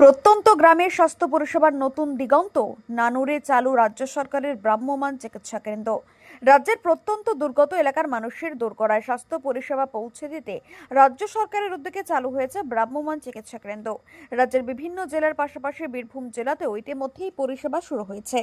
প্রত্যন্ত গ্রামের স্বাস্থ্য পরিষেবার নতুন দিগন্ত নানুরে চালু রাজ্য সরকারের ব্রাহ্মমান চিকিৎসা কেন্দ্র। রাজ্যের প্রত্যন্ত দুর্গত এলাকার মানুষের দোরগড়ায় স্বাস্থ্য পরিষেবা পৌঁছে দিতে রাজ্য সরকারের উদ্যোগে চালু হয়েছে ভ্রাম্যমাণ চিকিৎসা কেন্দ্র। রাজ্যের বিভিন্ন জেলার পাশাপাশি বীরভূম জেলাতেও ইতিমধ্যেই পরিষেবা শুরু হয়েছে।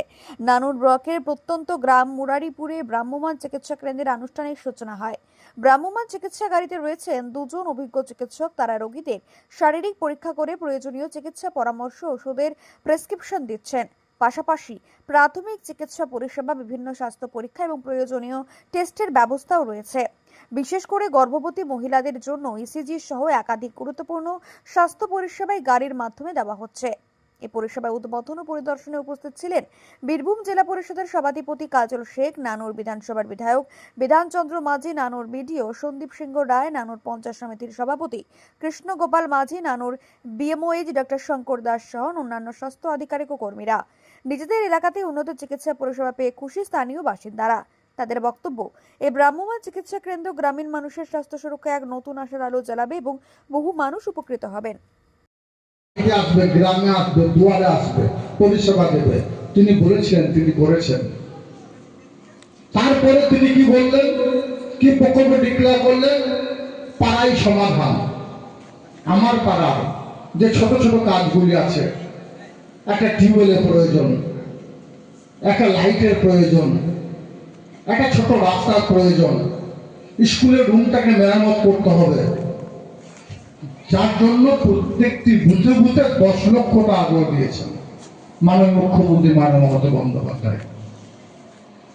নানুর ব্লকের প্রত্যন্ত গ্রাম মুরারিপুরে ভ্রাম্যমাণ চিকিৎসা কেন্দ্রের আনুষ্ঠানিক সূচনা হয়। ভ্রাম্যমাণ চিকিৎসাগাড়িতে রয়েছেন দুজন অভিজ্ঞ চিকিৎসক। তারা রোগীদের শারীরিক পরীক্ষা করে প্রয়োজনীয় চিকিৎসা পরামর্শ ওষুধের প্রেসক্রিপশন দিচ্ছেন। পাশাপাশি প্রাথমিক চিকিৎসা, পরিষেবা, বিভিন্ন স্বাস্থ্য পরীক্ষা এবং প্রয়োজনীয় টেস্টের ব্যবস্থাও রয়েছে। বিশেষ করে গর্ভবতী মহিলাদের জন্য ইসিজি সহ একাধিক গুরুত্বপূর্ণ স্বাস্থ্য পরিষেবাই গাড়ির মাধ্যমে দেওয়া হচ্ছে। এই পরিষেবায় উদ্বোধন ও পরিদর্শনে উপস্থিত ছিলেন বীরভূম জেলা পরিষদের সভাধিপতি কাজল শেখ, নানুর বিধানসভার বিধায়ক বিধানচন্দ্র মাঝি, নানুর বিডিও সন্দীপ সিংহ রায়, নানুর পঞ্চায়েত সমিতির সভাপতি কৃষ্ণ গোপাল মাঝি, নানুর বিএমওএইচ ডক্টর শঙ্কর দাস সহ অন্যান্য স্বাস্থ্য আধিকারিক ও কর্মীরা। নিজেদের এলাকাতে উন্নত চিকিৎসা পরিষেবা পেয়ে খুশি স্থানীয় বাসিন্দারা। তাদের বক্তব্য এই ভ্রাম্যমাণ চিকিৎসা কেন্দ্র গ্রামীণ মানুষের স্বাস্থ্য সুরক্ষায় এক নতুন আশার আলো জ্বালাবে এবং বহু মানুষ উপকৃত হবেন। আসবে গ্রামে আসবে, দুয়ারে আসবে, পরিষেবা দেবে, তিনি বলেছেন, তিনি করেছেন। তারপরে তিনি কি বললেন? কি প্রকল্প ডিক্লেয়ার করলেন? পাড়াই সমাধান। আমার পাড়ার যে ছোট ছোট কাজগুলি আছে একটা টিউবওয়েলের প্রয়োজন, একটা লাইটের প্রয়োজন, একটা ছোট রাস্তার প্রয়োজন। স্কুলের রুমটাকে মেরামত করতে হবে। যার জন্য প্রত্যেকটি বুঝে বুথে দশ লক্ষ টাকা আগ্রহ দিয়েছেন মাননীয় মুখ্যমন্ত্রী মাননীয় মমতা বন্দ্যোপাধ্যায়।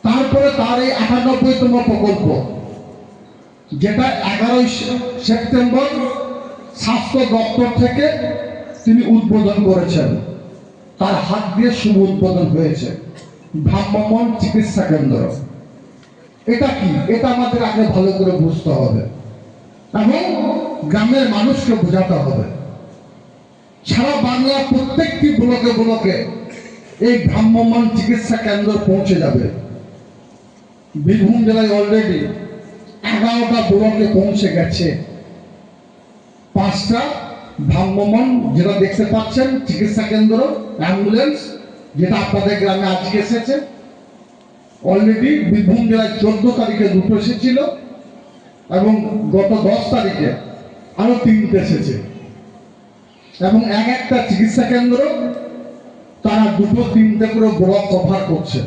তারপরে তার এই আটানব্বইতম প্রকল্প, যেটা এগারোই সেপ্টেম্বর স্বাস্থ্য দপ্তর থেকে তিনি উদ্বোধন করেছেন। তার হাত দিয়ে শুভ উদ্বোধন হয়েছে। ভ্রাম্যমাণ চিকিৎসা কেন্দ্র। এটা কি? এটা আমাদের আগে ভালো করে বুঝতে হবে। এবং গ্রামের মানুষকে বোঝাতে হবে। সারা বাংলা প্রত্যেকটি ব্লকে ব্লকে এই ভ্রাম্যমান চিকিৎসা কেন্দ্র পৌঁছে যাবে। বীরভূম জেলায় অলরেডি এগারোটা ব্লকে পৌঁছে গেছে। পাঁচটা ভ্রাম্যমাণ যেটা দেখতে পাচ্ছেন, চিকিৎসা কেন্দ্র, অ্যাম্বুলেন্স, যেটা আপনাদের গ্রামে আজকে এসেছে। অলরেডি বীরভূম জেলায় চোদ্দ তারিখে দুটো এসেছিল এবং গত দশ তারিখে আরও তিনটে এসেছে। এবং এক একটা চিকিৎসা কেন্দ্র তারা দুটো তিনটে করে ব্লক কভার করছে।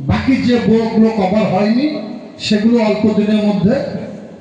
বাকি যে ব্লকগুলো কভার হয়নি, সেগুলো অল্প দিনের মধ্যে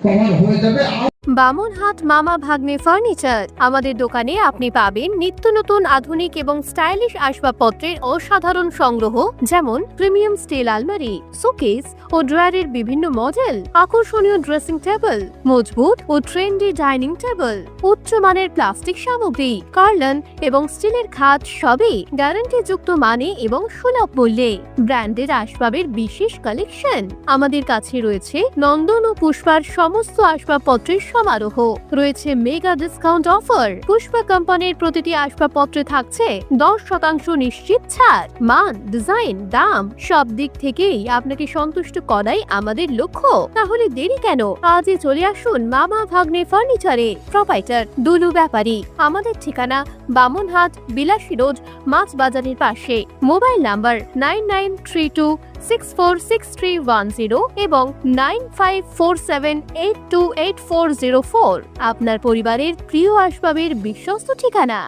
কভার হয়ে যাবে। আর বামনহাট মামা ভাগ্নে ফার্নিচার। আমাদের দোকানে আপনি পাবেন নিত্য নতুন আধুনিক এবং স্টাইলিশ আসবাবপত্রের অসাধারণ সংগ্রহ, যেমন প্রিমিয়াম স্টিল আলমারি, শোকেস ও ড্রয়ারের বিভিন্ন মডেল, আকর্ষণীয় ড্রেসিং টেবিল, মজবুত ও ট্রেন্ডি ডাইনিং টেবিল উচ্চমানের প্লাস্টিক সামগ্রী, কার্লন এবং স্টিলের খাট সবই গ্যারান্টিযুক্ত মানে এবং সুলভ মূল্যে। ব্র্যান্ডের আসবাবের বিশেষ কালেকশন। আমাদের কাছে রয়েছে নন্দন ও পুষ্পার সমস্ত আসবাবপত্রের সমারোহ রয়েছে মেগা ডিসকাউন্ট অফার পুষ্পা কোম্পানির প্রতিটি আসবাবপত্রে থাকছে দশ শতাংশ নিশ্চিত ছাড়। মান ডিজাইন দাম, সব দিক থেকেই আপনাকে সন্তুষ্ট করাই আমাদের লক্ষ্য। তাহলে দেরি কেন? আজই চলে আসুন মামা ভাগ্নে ফার্নিচারে প্রোপাইটার দুলু ব্যাপারী। আমাদের ঠিকানা বামনহাট, বিলাসী রোড, মাছ বাজারের পাশে। Mobile number nine nine three two six four six three one zero এবং nine five four seven eight two eight four zero four আপনার পরিবারের প্রিয় আসবাবের বিশ্বস্ত ঠিকানা।